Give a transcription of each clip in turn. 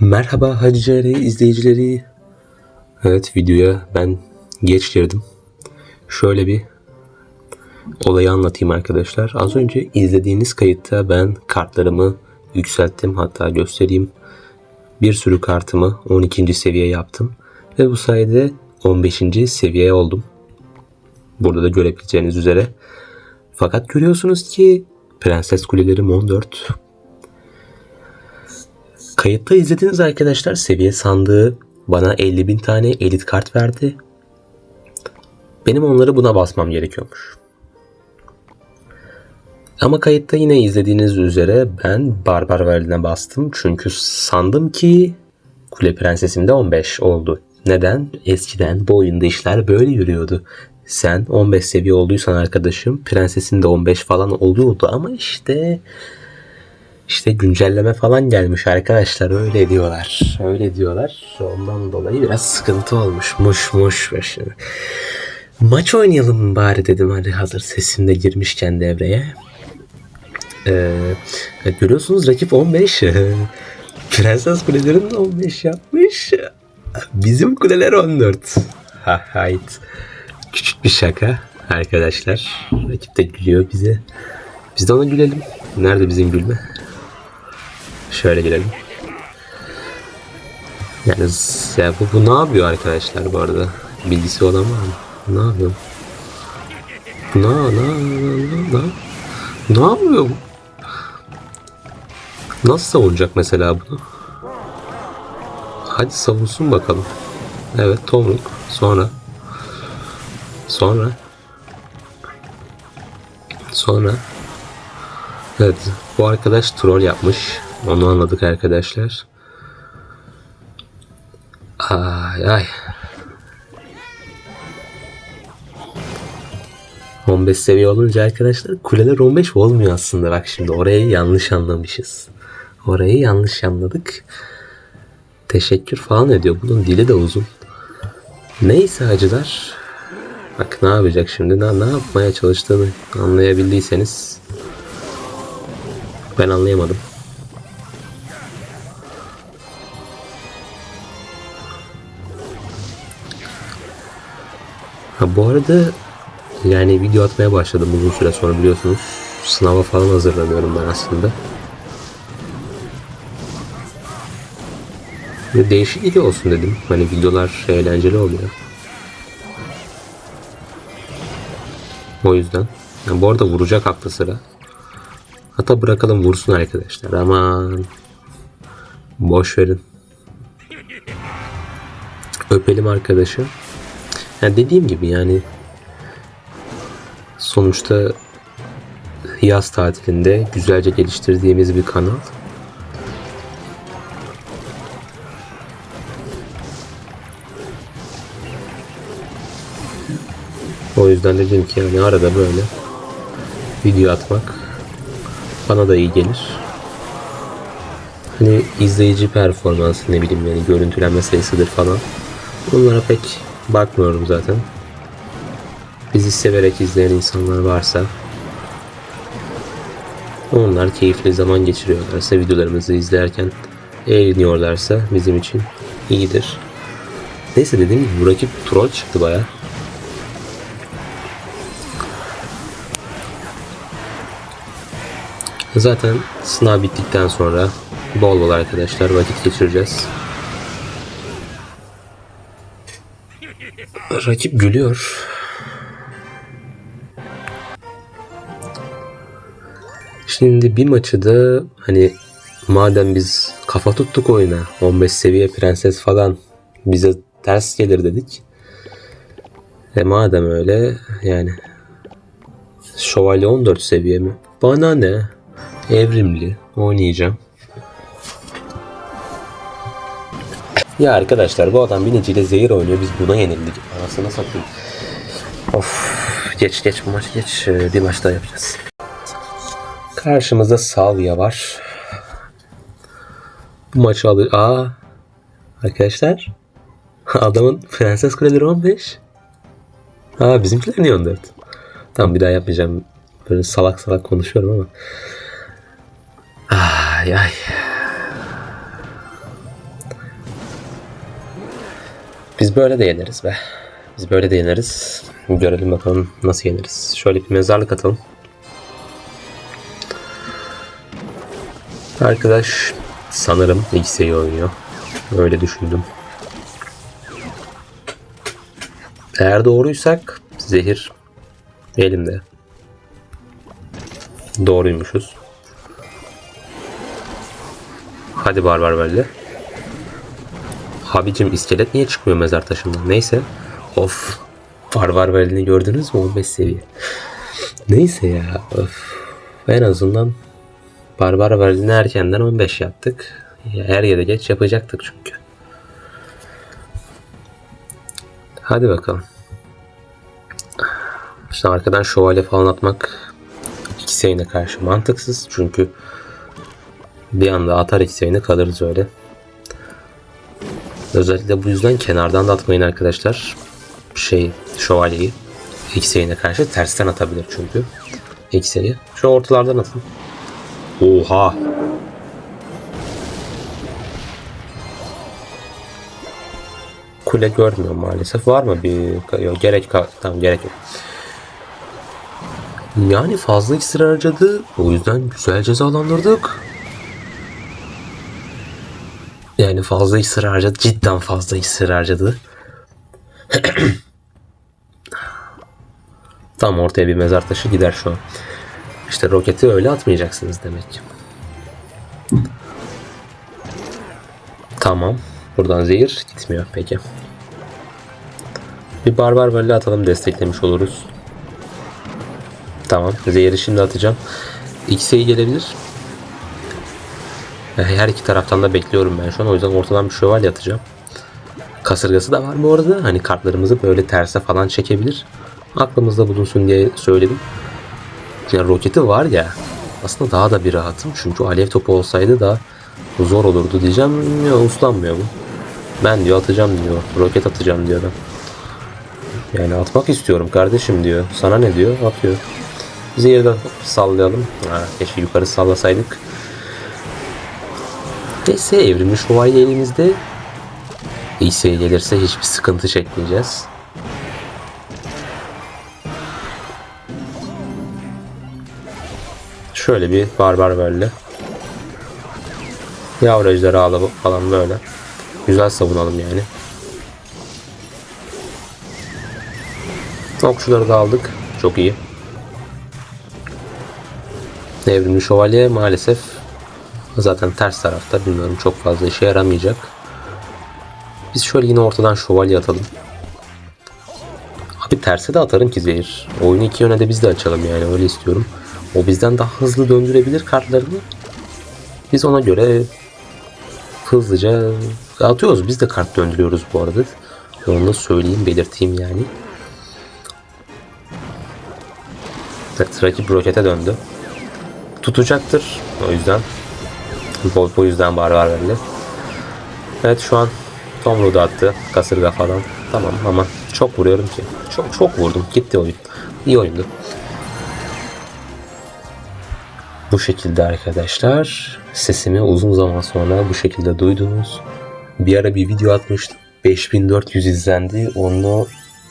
Merhaba Hacı izleyicileri. Evet videoya ben geç girdim. Şöyle bir olayı anlatayım arkadaşlar. Az önce izlediğiniz kayıtta ben kartlarımı yükselttim. Hatta göstereyim. Bir sürü kartımı 12. seviye yaptım. Ve bu sayede 15. seviyeye oldum. Burada da görebileceğiniz üzere. Fakat görüyorsunuz ki Prenses Kulelerim 14, Kayıtta izlediniz arkadaşlar. Seviye sandığı bana 50 bin tane elit kart verdi. Benim onları buna basmam gerekiyormuş. Ama kayıtta yine izlediğiniz üzere ben Barbar Vali'ne bastım. Çünkü sandım ki Kule Prensesimde 15 oldu. Neden? Eskiden bu oyunda işler böyle yürüyordu. Sen 15 seviye olduysan arkadaşım prensesinde 15 falan oluyordu ama işte işte güncelleme falan gelmiş arkadaşlar öyle diyorlar. Öyle diyorlar. Ondan dolayı biraz sıkıntı olmuş. Muş muş başına. Maç oynayalım bari dedim hadi hazır sesim de girmişken devreye. Ee, görüyorsunuz rakip 15. Prenses kulelerin de 15 yapmış. Bizim kuleler 14. Ha hayt. Küçük bir şaka arkadaşlar. Rakip de gülüyor bize. Biz de ona gülelim. Nerede bizim gülme? Şöyle girelim. Yani ya bu, bu ne yapıyor arkadaşlar bu arada? Bilgisi olan var mı? Ne yapıyor? Ne ne ne ne ne yapıyor? Nasıl savunacak mesela bunu? Hadi savunsun bakalım. Evet tomruk. Sonra. Sonra. Sonra. Evet bu arkadaş troll yapmış. Onu anladık arkadaşlar. Ay ay. 15 seviye olunca arkadaşlar kuleler 15 olmuyor aslında. Bak şimdi orayı yanlış anlamışız. Orayı yanlış anladık. Teşekkür falan ediyor. Bunun dili de uzun. Neyse hacılar. Bak ne yapacak şimdi? Ne, ne yapmaya çalıştığını anlayabildiyseniz ben anlayamadım. Bu arada yani video atmaya başladım uzun süre sonra biliyorsunuz. Sınava falan hazırlanıyorum ben aslında. Değişiklik olsun dedim. Hani videolar eğlenceli oluyor. O yüzden. Yani bu arada vuracak aklı sıra. Hatta bırakalım vursun arkadaşlar. Aman. Boş verin. Öpelim arkadaşı. Yani dediğim gibi yani sonuçta yaz tatilinde güzelce geliştirdiğimiz bir kanal. O yüzden dedim ki yani arada böyle video atmak bana da iyi gelir. Hani izleyici performansı ne bileyim yani görüntülenme sayısıdır falan. Bunlara pek bakmıyorum zaten. Bizi severek izleyen insanlar varsa onlar keyifli zaman geçiriyorlarsa videolarımızı izlerken eğleniyorlarsa bizim için iyidir. Neyse dediğim gibi bu rakip troll çıktı baya. Zaten sınav bittikten sonra bol bol arkadaşlar vakit geçireceğiz. Rakip gülüyor. Şimdi bir maçı da hani madem biz kafa tuttuk oyuna 15 seviye prenses falan bize ters gelir dedik. E madem öyle yani şövalye 14 seviye mi? Bana ne? Evrimli oynayacağım. Ya arkadaşlar bu adam biniciyle zehir oynuyor. Biz buna yenildik. Anasını satayım. Of geç geç bu maçı geç. Ee, Bir maç daha yapacağız. Karşımızda Salvia var. Bu maçı alır. Aa arkadaşlar adamın Prenses Kuleleri 15. Aa bizimkiler niye 14? Tamam bir daha yapmayacağım. Böyle salak salak konuşuyorum ama. Ay ay. Biz böyle de yeneriz be. Biz böyle de yeneriz. Görelim bakalım nasıl yeneriz. Şöyle bir mezarlık atalım. Arkadaş sanırım X'e oynuyor. Öyle düşündüm. Eğer doğruysak zehir elimde. Doğruymuşuz. Hadi barbar böyle. Abicim iskelet niye çıkmıyor mezar taşından? Neyse. Of. Barbar Veli'ni gördünüz mü? 15 seviye. Neyse ya. Of. En azından Barbar Veli'ni erkenden 15 yaptık. Her yere geç yapacaktık çünkü. Hadi bakalım. İşte arkadan şövalye falan atmak X'e karşı mantıksız. Çünkü bir anda atar X'e kalırız öyle. Özellikle bu yüzden kenardan da atmayın arkadaşlar. Şey şövalyeyi X'e karşı tersten atabilir çünkü. X'e'yi. Şu ortalardan atın. Oha. Kule görmüyorum maalesef. Var mı bir yok, gerek tamam gerek yok. Yani fazla iksir harcadı. O yüzden güzel cezalandırdık. Yani fazla iksir harcadı. Cidden fazla iksir harcadı. Tam ortaya bir mezar taşı gider şu an. İşte roketi öyle atmayacaksınız demek ki. Tamam. Buradan zehir gitmiyor. Peki. Bir barbar böyle atalım desteklemiş oluruz. Tamam. Zehiri şimdi atacağım. X'e gelebilir. Her iki taraftan da bekliyorum ben şu an. O yüzden ortadan bir şövalye atacağım. Kasırgası da var bu arada. Hani kartlarımızı böyle terse falan çekebilir. Aklımızda bulunsun diye söyledim. Yani roketi var ya aslında daha da bir rahatım. Çünkü alev topu olsaydı da zor olurdu diyeceğim. Ya uslanmıyor bu. Ben diyor atacağım diyor. Roket atacağım diyor adam. Yani atmak istiyorum kardeşim diyor. Sana ne diyor? Atıyor. Zehir de sallayalım. Ha, keşke yukarı sallasaydık. Neyse evrimli şövalye elimizde. İyisiye gelirse hiçbir sıkıntı çekmeyeceğiz. Şöyle bir barbar böyle. Yavru ejderhalı falan böyle. Güzel savunalım yani. Okçuları da aldık. Çok iyi. Evrimli şövalye maalesef zaten ters tarafta bilmiyorum çok fazla işe yaramayacak. Biz şöyle yine ortadan şövalye atalım. Abi terse de atarım ki zehir. Oyunu iki yöne de biz de açalım yani öyle istiyorum. O bizden daha hızlı döndürebilir kartlarını. Biz ona göre hızlıca atıyoruz. Biz de kart döndürüyoruz bu arada. Onu da söyleyeyim, belirteyim yani. Evet, rakip rokete döndü. Tutacaktır. O yüzden. Bu, bu yüzden barbar verdi. Evet şu an Tomru da attı. Kasırga falan. Tamam ama çok vuruyorum ki. Çok çok vurdum. Gitti oyun. İyi oyundu. Bu şekilde arkadaşlar. Sesimi uzun zaman sonra bu şekilde duydunuz. Bir ara bir video atmıştım. 5400 izlendi. Onu,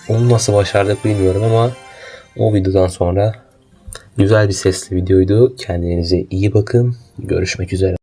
onu nasıl başardık bilmiyorum ama o videodan sonra güzel bir sesli videoydu. Kendinize iyi bakın. Görüşmek üzere.